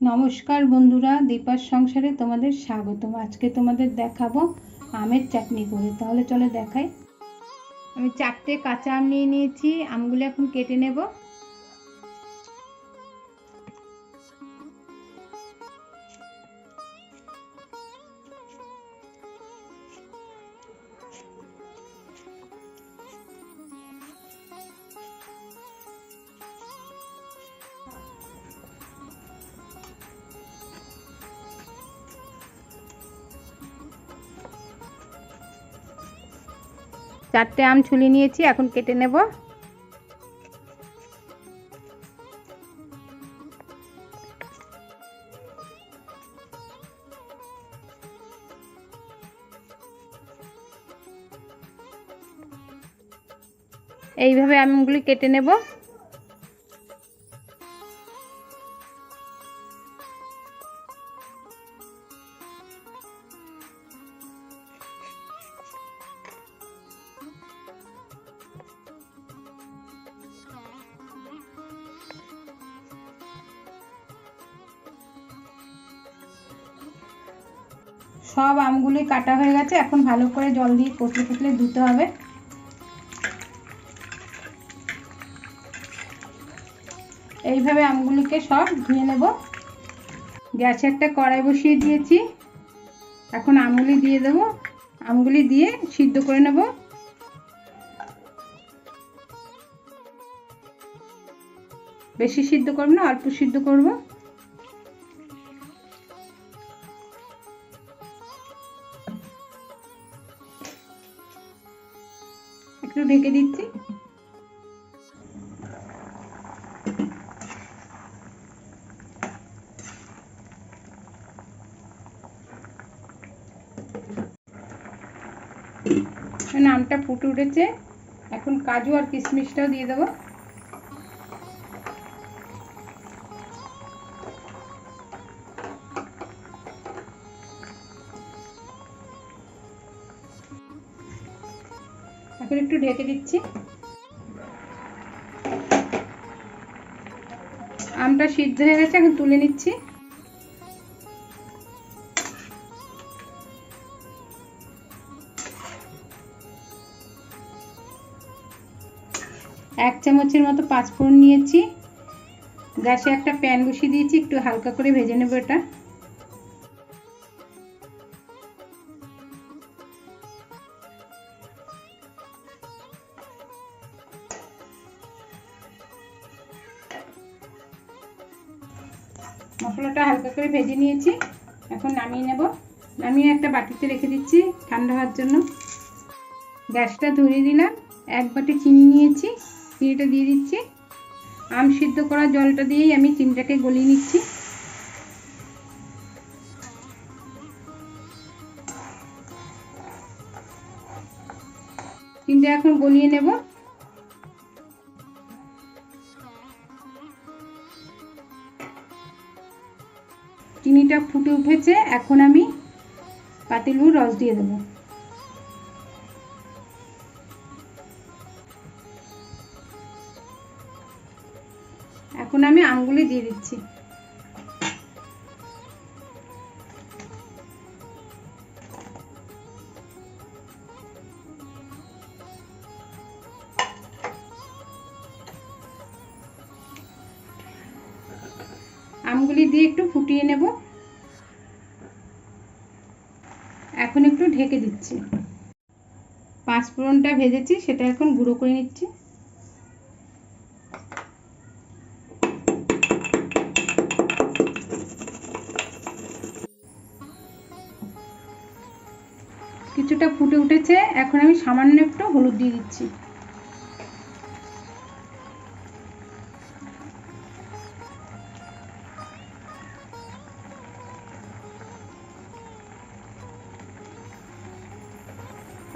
নমস্কার বন্ধুরা দীপার সংসারে তোমাদের স্বাগতম। আজকে তোমাদের দেখাবো আমের চাটনি করে। তাহলে চলে দেখাই। আমি চারটে কাঁচা আম নিয়ে নিয়েছি, আমগুলো এখন কেটে নেব। চারটে আম ছুলি নিয়েছি এখন কেটে নেব। এইভাবে আমগুলি কেটে নেব। সব আমগুলি কাটা হয়ে গেছে। এখন ভালো করে জল দিয়ে কচলে কচলে ধুতে হবে। এইভাবে আমগুলিকে সব ধুয়ে নেব। গ্যাসে একটা কড়াই বসিয়ে দিয়েছি। এখন আমগুলি দিয়ে দেবো। আমগুলি দিয়ে সিদ্ধ করে নেব। বেশি সিদ্ধ করব না, অল্প সিদ্ধ করব। ঢেকে দিচ্ছি। আমটা ফুটে উঠেছে। এখন কাজু আর কিশমিশটাও দিয়ে দেবো। এখন একটু ঢেকে দিচ্ছি। আমটা সিদ্ধ হয়ে গেছে, এখন তুলে নিচ্ছি। এক চামচের মতো পাঁচফোড়ন নিয়েছি। গ্যাসে একটা প্যান বসিয়ে দিয়েছি, একটু হালকা করে ভেজে নেব এটা। মশলাটা হালকা করে ভেজে নিয়েছি। এখন নামিয়ে নেব। নামিয়ে একটা বাটিতে রেখে দিচ্ছি ঠান্ডা হওয়ার জন্য। গ্যাসটা ধরিয়ে দিলাম। এক বাটি চিনি নিয়েছি। চিনিটা দিয়ে দিচ্ছি। আম সিদ্ধ করা জলটা দিয়েই আমি চিনিটাকে গলিয়ে নিচ্ছি। চিনিটা এখন গলিয়ে নেব। চিনিটা ফুটে উঠেছে এখন আমি পাতিলুর রস দিয়ে দেব। এখন আমি আমগুলি দিয়ে দিচ্ছি। আমগুলি দিয়ে একটু ফুটিয়ে নেব। এখন একটু ঢেকে দিচ্ছি। পাঁচফোড়নটা ভেজেছি, সেটা এখন গুঁড়ো করে নিচ্ছি। কিছুটা ফুটে উঠেছে, এখন আমি সামান্য একটু হলুদ দিয়ে দিচ্ছি।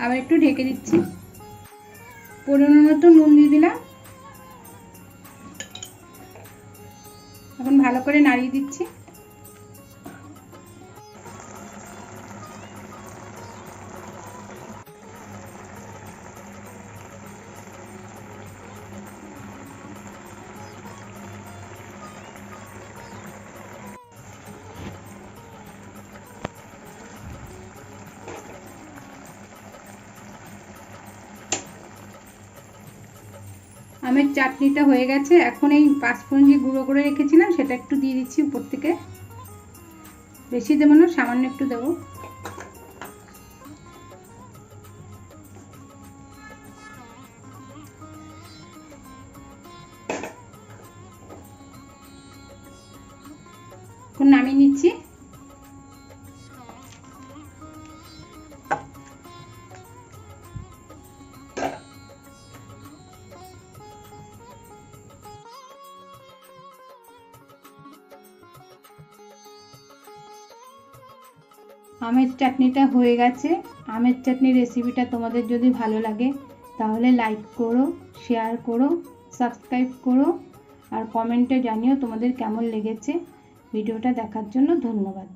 আবার একটু ঢেকে দিচ্ছি। পরিমাণ মতো নুন দিয়ে দিলাম। এখন ভালো করে নাড়িয়ে দিচ্ছি। আমের চাটনিটা হয়ে গেছে। এখন এই পাঁচফোড়ন যে গুঁড়ো করে রেখেছিলাম, সেটা একটু দিয়ে দিচ্ছি উপর থেকে। বেশি দেবো না, সামান্য একটু দেবো। এখন নামিয়ে নিচ্ছি। আমের চাটনিটা হয়ে গেছে। আমের চাটনি রেসিপিটা তোমাদের যদি ভালো লাগে, তাহলে লাইক করো শেয়ার করো সাবস্ক্রাইব করো, আর কমেন্টে জানিও তোমাদের কেমন লেগেছে। ভিডিওটা দেখার জন্য ধন্যবাদ।